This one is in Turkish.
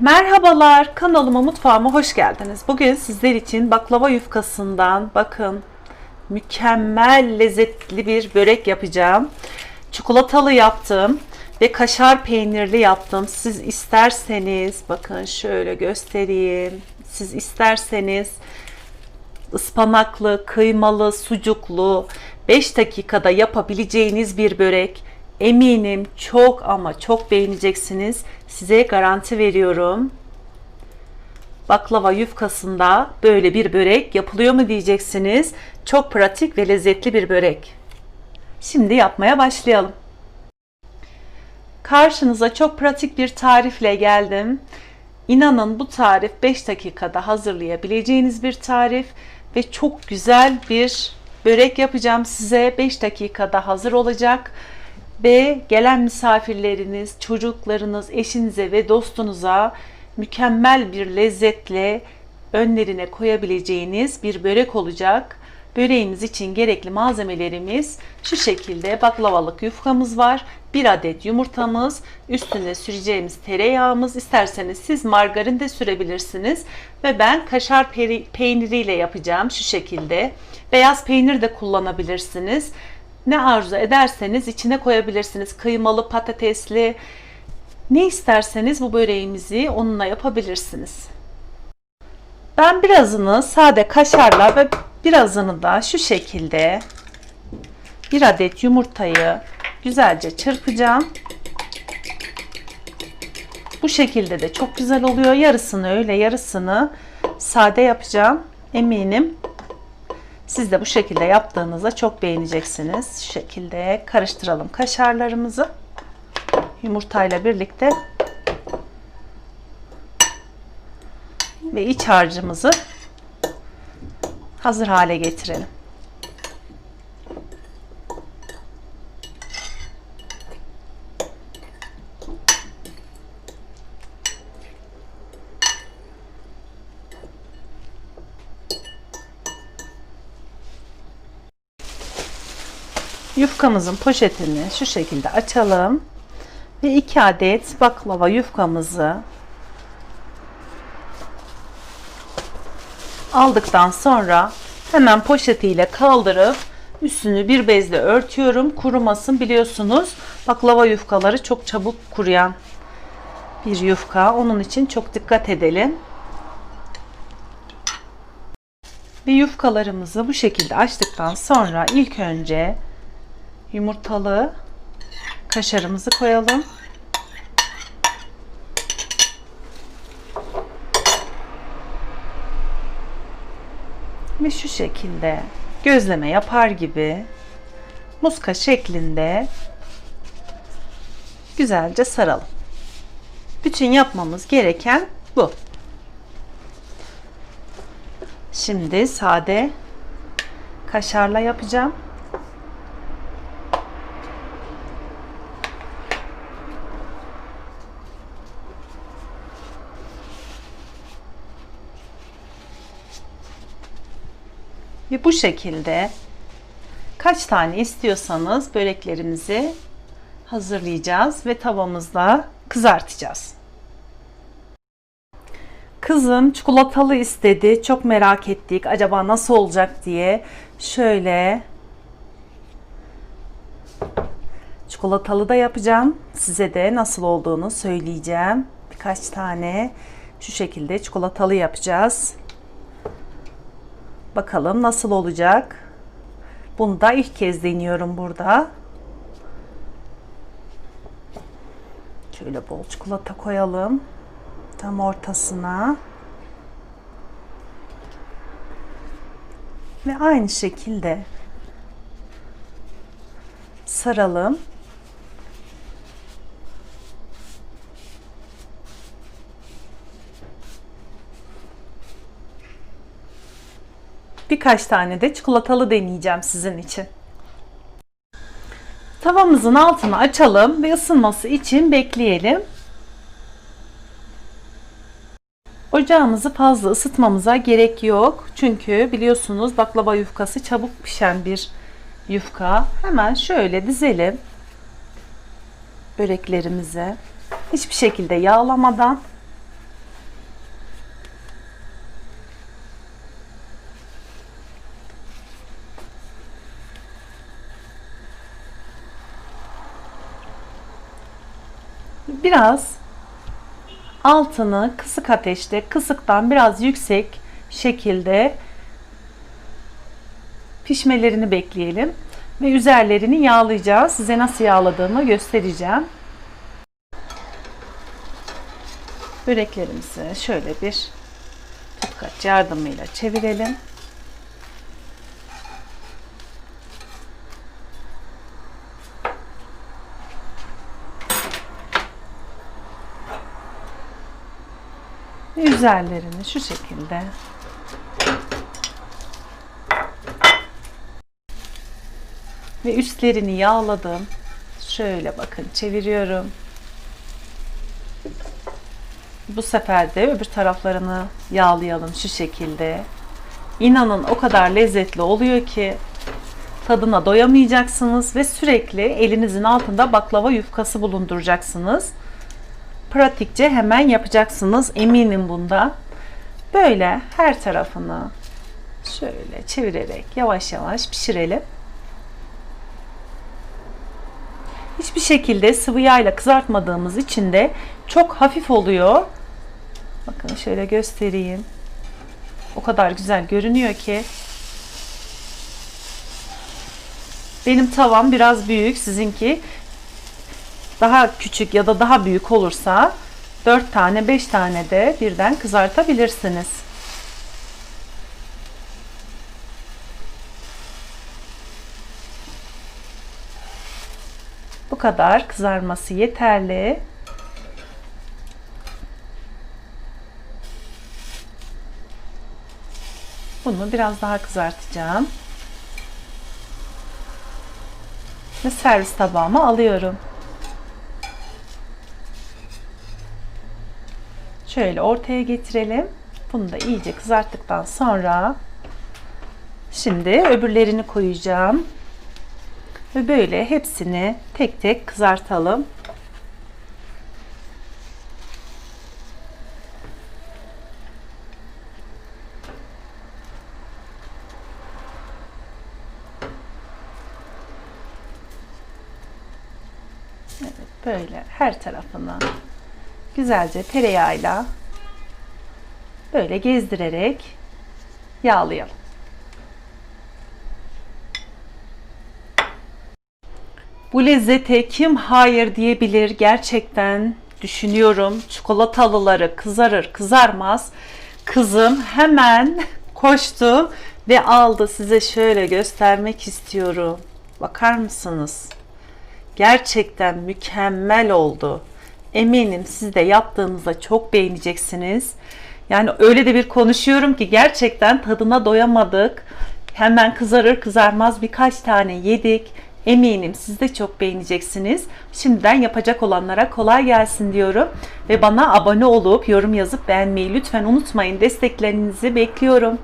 Merhabalar, kanalıma mutfağıma hoş geldiniz. Bugün sizler için baklava yufkasından bakın mükemmel lezzetli bir börek yapacağım. Çikolatalı yaptım ve kaşar peynirli yaptım. Siz isterseniz bakın şöyle göstereyim. Siz isterseniz ıspanaklı, kıymalı, sucuklu 5 dakikada yapabileceğiniz bir börek. Eminim çok ama çok beğeneceksiniz. Size garanti veriyorum. Baklava yufkasında böyle bir börek yapılıyor mu diyeceksiniz. Çok pratik ve lezzetli bir börek. Şimdi yapmaya başlayalım. Karşınıza çok pratik bir tarifle geldim. İnanın bu tarif 5 dakikada hazırlayabileceğiniz bir tarif ve çok güzel bir börek yapacağım size. 5 dakikada hazır olacak ve gelen misafirleriniz, çocuklarınız, eşinize ve dostunuza mükemmel bir lezzetle önlerine koyabileceğiniz bir börek olacak. Böreğimiz için gerekli malzemelerimiz şu şekilde baklavalık yufkamız var. Bir adet yumurtamız, üstüne süreceğimiz tereyağımız, isterseniz siz margarin de sürebilirsiniz. Ve ben kaşar peyniriyle yapacağım şu şekilde. Beyaz peynir de kullanabilirsiniz. Ne arzu ederseniz içine koyabilirsiniz. Kıymalı, patatesli, ne isterseniz bu böreğimizi onunla yapabilirsiniz. Ben birazını sade kaşarla ve birazını da şu şekilde bir adet yumurtayı güzelce çırpacağım. Bu şekilde de çok güzel oluyor. Yarısını öyle yarısını sade yapacağım. Eminim siz de bu şekilde yaptığınızda çok beğeneceksiniz. Şu şekilde karıştıralım kaşarlarımızı. Yumurtayla birlikte ve iç harcımızı hazır hale getirelim. Yufkamızın poşetini şu şekilde açalım ve 2 adet baklava yufkamızı aldıktan sonra hemen poşetiyle kaldırıp üstünü bir bezle örtüyorum. Kurumasın biliyorsunuz baklava yufkaları çok çabuk kuruyan bir yufka. Onun için çok dikkat edelim. Ve yufkalarımızı bu şekilde açtıktan sonra ilk önce yumurtalı kaşarımızı koyalım. Ve şu şekilde gözleme yapar gibi muska şeklinde güzelce saralım. Bütün yapmamız gereken bu. Şimdi sade kaşarla yapacağım. Ve bu şekilde kaç tane istiyorsanız böreklerimizi hazırlayacağız ve tavamızda kızartacağız. Kızım çikolatalı istedi. Çok merak ettik. Acaba nasıl olacak diye. Şöyle çikolatalı da yapacağım. Size de nasıl olduğunu söyleyeceğim. Birkaç tane şu şekilde çikolatalı yapacağız. Bakalım nasıl olacak. Bunu da ilk kez deniyorum burada. Şöyle bol çikolata koyalım. Tam ortasına. Ve aynı şekilde saralım. Birkaç tane de çikolatalı deneyeceğim sizin için. Tavamızın altını açalım ve ısınması için bekleyelim. Ocağımızı fazla ısıtmamıza gerek yok. Çünkü biliyorsunuz baklava yufkası çabuk pişen bir yufka. Hemen şöyle dizelim böreklerimize. Hiçbir şekilde yağlamadan biraz altını kısık ateşte, kısıktan biraz yüksek şekilde pişmelerini bekleyelim ve üzerlerini yağlayacağız. Size nasıl yağladığımı göstereceğim. Böreklerimizi şöyle bir tutkaç yardımıyla çevirelim. Üzerlerini şu şekilde ve üstlerini yağladım. Şöyle bakın çeviriyorum. Bu sefer de öbür taraflarını yağlayalım şu şekilde. İnanın o kadar lezzetli oluyor ki tadına doyamayacaksınız ve sürekli elinizin altında baklava yufkası bulunduracaksınız. Pratikçe hemen yapacaksınız eminim bunda. Böyle her tarafını şöyle çevirerek yavaş yavaş pişirelim. Hiçbir şekilde sıvı yağla kızartmadığımız için de çok hafif oluyor. Bakın şöyle göstereyim. O kadar güzel görünüyor ki. Benim tavam biraz büyük, sizinki daha küçük ya da daha büyük olursa 4 tane 5 tane de birden kızartabilirsiniz. Bu kadar kızarması yeterli. Bunu biraz daha kızartacağım. Ve servis tabağıma alıyorum. Şöyle ortaya getirelim. Bunu da iyice kızarttıktan sonra şimdi öbürlerini koyacağım. Ve böyle hepsini tek tek kızartalım. Evet, böyle her tarafını güzelce tereyağıyla böyle gezdirerek yağlayalım. Bu lezzete kim hayır diyebilir gerçekten düşünüyorum. Çikolatalıları kızarır kızarmaz kızım hemen koştu ve aldı. Size şöyle göstermek istiyorum. Bakar mısınız? Gerçekten mükemmel oldu. Eminim siz de yaptığınızda çok beğeneceksiniz. Yani öyle de bir konuşuyorum ki gerçekten tadına doyamadık. Hemen kızarır kızarmaz birkaç tane yedik. Eminim siz de çok beğeneceksiniz. Şimdiden yapacak olanlara kolay gelsin diyorum. Ve bana abone olup yorum yazıp beğenmeyi lütfen unutmayın. Desteklerinizi bekliyorum.